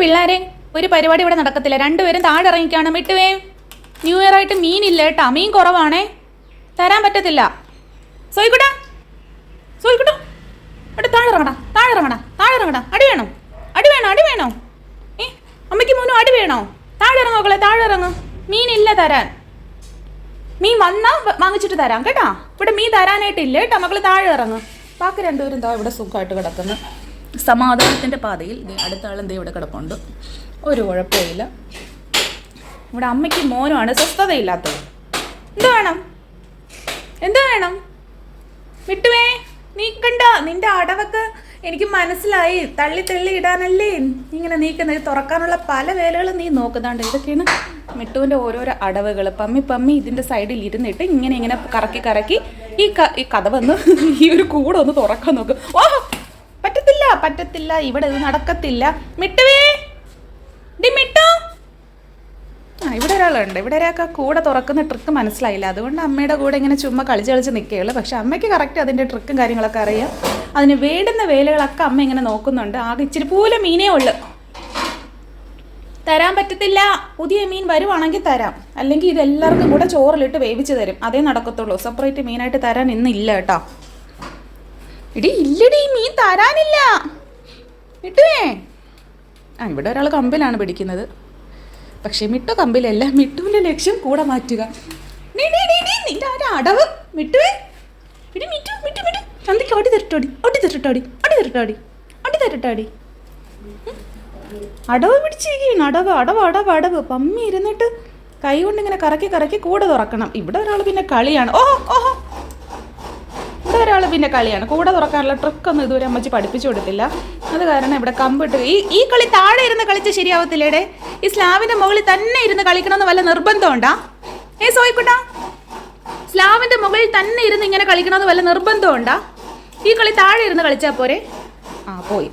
പിള്ളേരെ ഒരു പരിപാടി ഇവിടെ നടക്കത്തില്ല. രണ്ടുപേരും താഴെ ഇറങ്ങിക്കാണ് മിട്ടുവേ ന്യൂ ഇയർ ആയിട്ട് മീനില്ല കേട്ടാ. മീൻ കുറവാണേ. തരാൻ പറ്റത്തില്ല. സോയിക്കുട്ടാ സോയിക്കുട്ടാ. അവിടെ താഴെ ഇറങ്ങടാ താഴെ ഇറങ്ങടാ താഴെ ഇറങ്ങടാ അടി വേണോ അടി വേണോ അടി വേണോ. ഏ അമ്മയ്ക്ക് മോനും അടി വേണോ? താഴെ ഇറങ്ങോക്കളെ താഴെ ഇറങ്ങും മീനില്ല തരാൻ. മീൻ വന്നാ വ- വാങ്ങിച്ചിട്ട് തരാം കേട്ടാ. ഇവിടെ മീൻ തരാനായിട്ടില്ല കേട്ടോ. മക്കൾ താഴെ ഇറങ്ങും ബാക്കി രണ്ടുപേരും താ ഇവിടെ സുഖമായിട്ട് കിടക്കുന്നു. സമാധാനത്തിന്റെ പാതയിൽ അടുത്ത ആളും ദേ ഇവിടെ കിടപ്പുണ്ട്. ഒരു കുഴപ്പമില്ല. ഇവിടെ അമ്മയ്ക്ക് മോനുമാണ് സ്വസ്ഥതയില്ലാത്തത്. എന്ത് വേണം? എന്ത് വേണം? വിട്ടുവേ നീക്കണ്ട നിന്റെ അടവൊക്കെ എനിക്ക് മനസ്സിലായി. തള്ളി തള്ളി ഇടാനല്ലേ? ഇങ്ങനെ നീക്കുന്നത് തുറക്കാനുള്ള പല വേലകളും നീ നോക്കുന്നുണ്ട്. ഇതൊക്കെയാണ് മിട്ടുവിന്റെ ഓരോരോ അടവുകൾ. പമ്മി പമ്മി ഇതിന്റെ സൈഡിൽ ഇരുന്നിട്ട് ഇങ്ങനെ ഇങ്ങനെ കറക്കി കറക്കി ഈ ക ഈ കഥ വന്ന് ഈ ഒരു കൂടെ ഒന്ന് തുറക്കാൻ നോക്കും. ഓ പറ്റത്തില്ല ഇവിടെ ഇത് നടക്കത്തില്ല. മിട്ടുവേ ഡി മിട്ടു. ആ ഇവിടെ ഒരാളുണ്ട്. ഇവിടെ ഒരാൾക്ക് ആ കൂടെ തുറക്കുന്ന ട്രിക്ക് മനസ്സിലായില്ല. അതുകൊണ്ട് അമ്മയുടെ കൂടെ ഇങ്ങനെ ചുമ്മാ കളിച്ച് കളിച്ച് നിൽക്കുകയുള്ളൂ പക്ഷെ അമ്മയ്ക്ക് കറക്റ്റ് അതിന്റെ ട്രിക്കും കാര്യങ്ങളൊക്കെ അറിയാം. അതിന് വേണ്ടുന്ന വേലകളൊക്കെ അമ്മ ഇങ്ങനെ നോക്കുന്നുണ്ട്. ആകെ ഇച്ചിരി പോലെ മീനേ ഉള്ളു. തരാൻ പറ്റത്തില്ല. പുതിയ മീൻ വരുവാണെങ്കിൽ തരാം. അല്ലെങ്കിൽ ഇതെല്ലാവർക്കും കൂടെ ചോറിലിട്ട് വേവിച്ച് തരും. അതേ നടക്കത്തുള്ളൂ. സെപ്പറേറ്റ് മീനായിട്ട് തരാൻ ഇന്നില്ല കേട്ടോ. ഇടി ഇല്ലടി മീൻ തരാനില്ല. ഇട്ടേ ആ ഇവിടെ ഒരാൾ കമ്പിലാണ് പിടിക്കുന്നത്. പക്ഷേ മിട്ടു കമ്പിലല്ല മിട്ടുവിന്റെ ലക്ഷ്യം കൂടെ മാറ്റുക. അടവ് മിട്ടുവേ. ഇടി മിറ്റു മിറ്റു മിറ്റു ചന്തയ്ക്ക് ഓടി തരട്ടോടി ഓടി. തരട്ടോടി ഓടി. തരട്ടോടി ഓടി. തരട്ടോടി അടവ് പിടിച്ചിരിക്കുകയാണ്. അടവ് അടവ് അടവ് അടവ്. പമ്മി ഇരുന്നിട്ട് കൈ കൊണ്ട് ഇങ്ങനെ കറക്കി കറക്കി കൂടെ തുറക്കണം. ഇവിടെ ഒരാൾ പിന്നെ കളിയാണ്. ഓഹോ ഓഹോ. ഒരാൾ പിന്നെ കളിയാണ്. കൂടെ തുറക്കാനുള്ള ട്രിക്കൊന്നും ഇതുവരെ അമ്മച്ചി പഠിപ്പിച്ചു കൊടുത്തില്ല. അത് കാരണം ഇവിടെ കമ്പിട്ട് ഈ ഈ കളി താഴെ ഇരുന്ന് കളിച്ച് ശരിയാവത്തില്ലേടെ? ഈ സ്ലാവിന്റെ മുകളിൽ തന്നെ ഇരുന്ന് കളിക്കണമെന്ന് വല്ല നിർബന്ധമുണ്ടാ? ഏ സോയിക്കുട്ടാ? സ്ലാവിന്റെ മുകളിൽ തന്നെ ഇരുന്ന് ഇങ്ങനെ കളിക്കണമെന്ന് വല്ല നിർബന്ധമുണ്ടാ? ഈ കളി താഴെ ഇരുന്ന് കളിച്ചാൽ പോരെ? ആ പോയി.